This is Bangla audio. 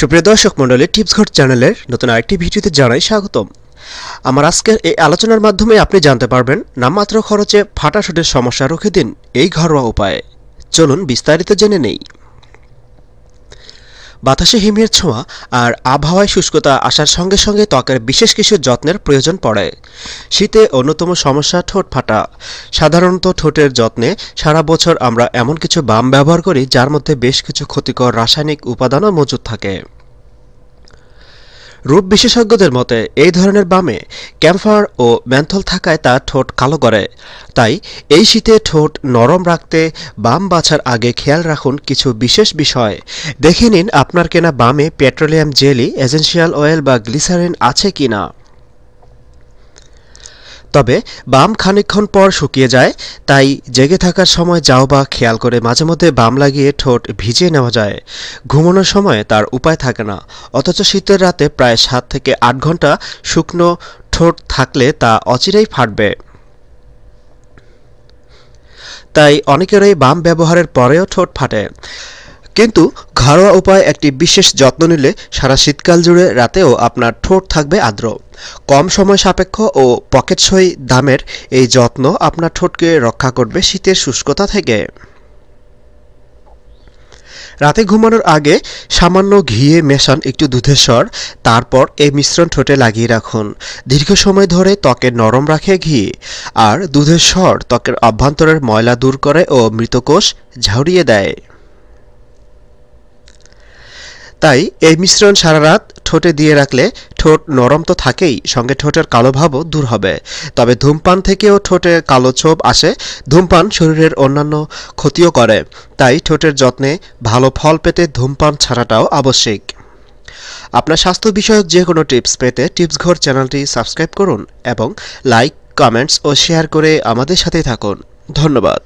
সুপ্রিয় দর্শক মণ্ডলী, টিপস ঘট চ্যানেলের নতুন আরেকটি ভিডিওতে জানাই স্বাগতম। আমার আজকের এই আলোচনার মাধ্যমে আপনি জানতে পারবেন, নামমাত্র খরচে ফাটা শুটের সমস্যা রুখে দিন এই ঘরোয়া উপায়ে। চলুন বিস্তারিত জেনে নেই। বাতাসে হিমের ছোঁয়া আর আবহাওয়ায় শুষ্কতা আসার সঙ্গে সঙ্গে ত্বকের বিশেষ কিছু যত্নের প্রয়োজন পড়ে। শীতে অন্যতম সমস্যা ঠোঁট ফাটা। সাধারণত ঠোঁটের যত্নে সারা বছর আমরা এমন কিছু বাম ব্যবহার করি যার মধ্যে বেশ কিছু ক্ষতিকর রাসায়নিক উপাদানও মজুদ থাকে। রূপ বিশেষজ্ঞদের মতে, এই ধরনের বামে ক্যাম্ফার ও ম্যান্থল থাকায় তা ঠোঁট কালো করে। তাই এই শীতে ঠোঁট নরম রাখতে বাম বাছার আগে খেয়াল রাখুন কিছু বিশেষ বিষয়। দেখে নিন আপনার কেনা বামে পেট্রোলিয়াম জেলি এজেন্সিয়াল অয়েল বা গ্লিসারিন আছে কি না তবে বাম খানিকক্ষণ পর শুকিয়ে যায়, তাই জেগে থাকার সময় যাও বা খেয়াল করে মাঝে মধ্যে বাম লাগিয়ে ঠোঁট ভিজিয়ে নেওয়া যায়। ঘুমানোর সময় তার উপায় থাকে না, অথচ শীতের রাতে প্রায় সাত থেকে আট ঘণ্টা শুকনো ঠোঁট থাকলে তা অচিরেই ফাটবে। তাই অনেকেরই বাম ব্যবহারের পরেও ঠোঁট ফাটে। কিন্তু ঘরোয়া উপায় একটি বিশেষ যত্ন নিলে সারা শীতকাল জুড়ে রাতেও আপনার ঠোঁট থাকবে আর্দ্র। কম সময় সাপেক্ষ ও পকেটসই দামের এই যত্ন আপনার ঠোঁটকে রক্ষা করবে শীতের শুষ্কতা থেকে। রাতে ঘুমানোর আগে সামান্য ঘিয়ে মেশান একটু দুধের স্বর তারপর এই মিশ্রণ ঠোঁটে লাগিয়ে রাখুন। দীর্ঘ সময় ধরে ত্বকে নরম রাখে ঘি, আর দুধের স্বর ত্বকের অভ্যন্তরের ময়লা দূর করে ও মৃতকোষ ঝাউড়িয়ে দেয়। তাই এই মিশ্রণ সারা রাত ঠোঁটে দিয়ে রাখলে ঠোঁট নরম তো থাকেই, সঙ্গে ঠোঁটের কালো ভাবও দূর হবে। তবে ধূমপান থেকেও ঠোঁটে কালো ছোপ আসে, ধূমপান শরীরের অন্যান্য ক্ষতিও করে। তাই ঠোঁটের যত্নে ভালো ফল পেতে ধূমপান ছাড়াটাও আবশ্যিক। আপনার স্বাস্থ্য বিষয়ক যে কোনো টিপস পেতে টিপস ঘর চ্যানেলটি সাবস্ক্রাইব করুন এবং লাইক, কমেন্টস ও শেয়ার করে আমাদের সাথেই থাকুন। ধন্যবাদ।